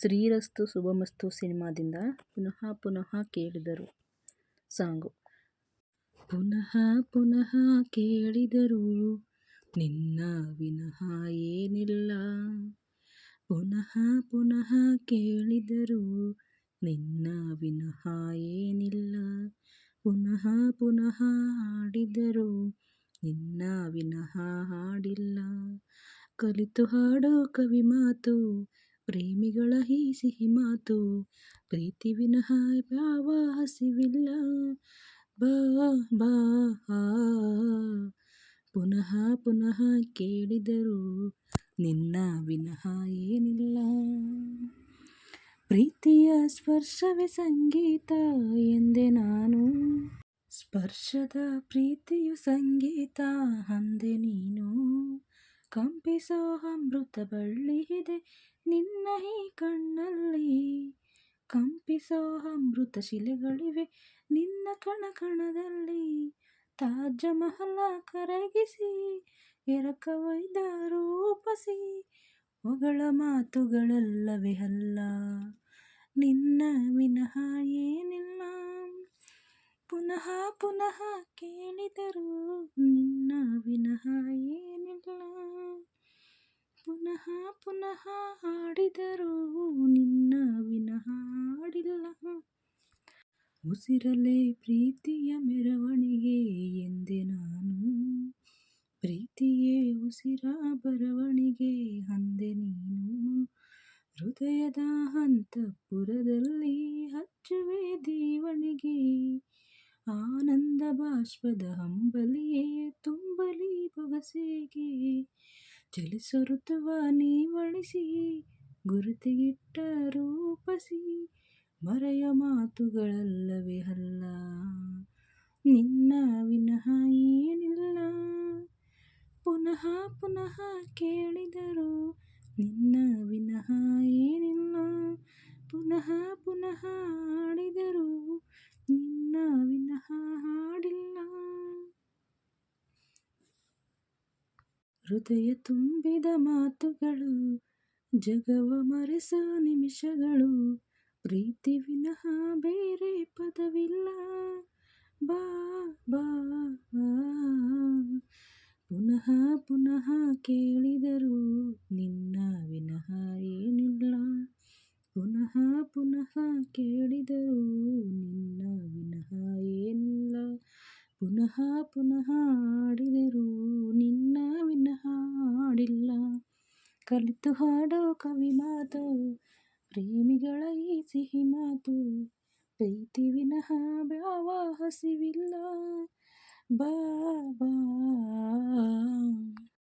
ಶ್ರೀರಸ್ತು ಶುಭಮಸ್ತು ಸಿನಿಮಾದಿಂದ ಪುನಃ ಪುನಃ ಕೇಳಿದರು ಸಾಂಗು. ಪುನಃ ಪುನಃ ಕೇಳಿದರು, ನಿನ್ನ ವಿನಃ ಏನಿಲ್ಲ. ಪುನಃ ಪುನಃ ಕೇಳಿದರು, ನಿನ್ನ ವಿನಃ ಏನಿಲ್ಲ. ಪುನಃ ಪುನಃ ಹಾಡಿದರು, ನಿನ್ನ ವಿನಃ ಹಾಡಿಲ್ಲ. ಕಲಿತು ಹಾಡೋ ಕವಿ ಮಾತು ಪ್ರೇಮಿಗಳ ಈ ಸಿಹಿ ಮಾತು, ಪ್ರೀತಿ ವಿನಃ ಯಾವ ಹಸಿವಿಲ್ಲ. ಬಾ ಬಾ. ಪುನಃ ಪುನಃ ಕೇಳಿದರು, ನಿನ್ನ ವಿನಃ ಏನಿಲ್ಲ. ಪ್ರೀತಿಯ ಸ್ಪರ್ಶವೇ ಸಂಗೀತ ಎಂದೆ ನಾನು, ಸ್ಪರ್ಶದ ಪ್ರೀತಿಯು ಸಂಗೀತ ಅಂದೆ ನೀನು. ಕಂಪಿಸೋ ಅಮೃತ ಬಳ್ಳಿ ನಿನ್ನ ಈ ಕಣ್ಣಲ್ಲಿ. ಕಂಪಿಸೋ ಅಮೃತ ಶಿಲೆಗಳಿವೆ ನಿನ್ನ ಕಣ ಕಣದಲ್ಲಿ ತಾಜ ಮಹಲ ಕರಗಿಸಿ ರೂಪಸಿ, ಹೊಗಳ ಮಾತುಗಳಲ್ಲವೇ ಅಲ್ಲ, ನಿನ್ನ ವಿನಃ ಏನಿಲ್ಲ. ಪುನಃ ಪುನಃ ಹಾಡಿದರು ನಿನ್ನ ವಿನಃ ಹಾಡಿಲ್ಲ. ಉಸಿರಲೇ ಪ್ರೀತಿಯ ಮೆರವಣಿಗೆ ಎಂದೆ ನಾನು. ಪ್ರೀತಿಯೇ ಉಸಿರ ಬರವಣಿಗೆ ಅಂದೆ ನೀನು. ಹೃದಯದ ಹಂತಪುರದಲ್ಲಿ ಹಚ್ಚುವೆ ದೀವಣಿಗೆ. ಆನಂದ ಬಾಷ್ಪದ ಹಂಬಲಿಯೇ ತುಂಬಲಿ ಬೊಗಸೆಗೆ. ಚಲಿಸೋ ಋತುವ ನೀವಳಿಸಿ ಗುರುತಿಗಿಟ್ಟ ರೂಪಸಿ ಮರೆಯ ಮಾತುಗಳಲ್ಲವೇ ಅಲ್ಲ. ನಿನ್ನ ವಿನಃ ಏನಿಲ್ಲ? ಪುನಃ ಪುನಃ ಕೇಳಿದರು ನಿನ್ನ ವಿನಃ ಏನಿಲ್ಲ? ಪುನಃ ಪುನಃ ಹಾಡಿದರು ನಿನ್ನ ವಿನಃ ಹಾಡಿಲ್ಲ? ಹೃದಯ ತುಂಬಿದ ಮಾತುಗಳು ಜಗವ ಮರೆಸ ನಿಮಿಷಗಳು, ಪ್ರೀತಿ ವಿನಃ ಬೇರೆ ಪದವಿಲ್ಲ. ಬಾ ಬಾ ಪುನಃ ಪುನಃ ಕೇಳಿದರು ನಿನ್ನ ವಿನಃ ಏನಿಲ್ಲ. ಪುನಃ ಪುನಃ ಕೇಳಿದರು ನಿನ್ನ ವಿನಃ ಏನಿಲ್ಲ. ಪುನಃ ಪುನಃ ಹಾಡಿದರು ಕಲಿತು ಹಾಡೋ ಕವಿ ಮಾತು ಪ್ರೇಮಿಗಳ ಈ ಸಿಹಿ ಮಾತು ಪ್ರೀತಿ ವಿನಃ ಬ್ಯಾವ ಹಸಿವಿಲ್ಲ. ಬಾ ಬಾ.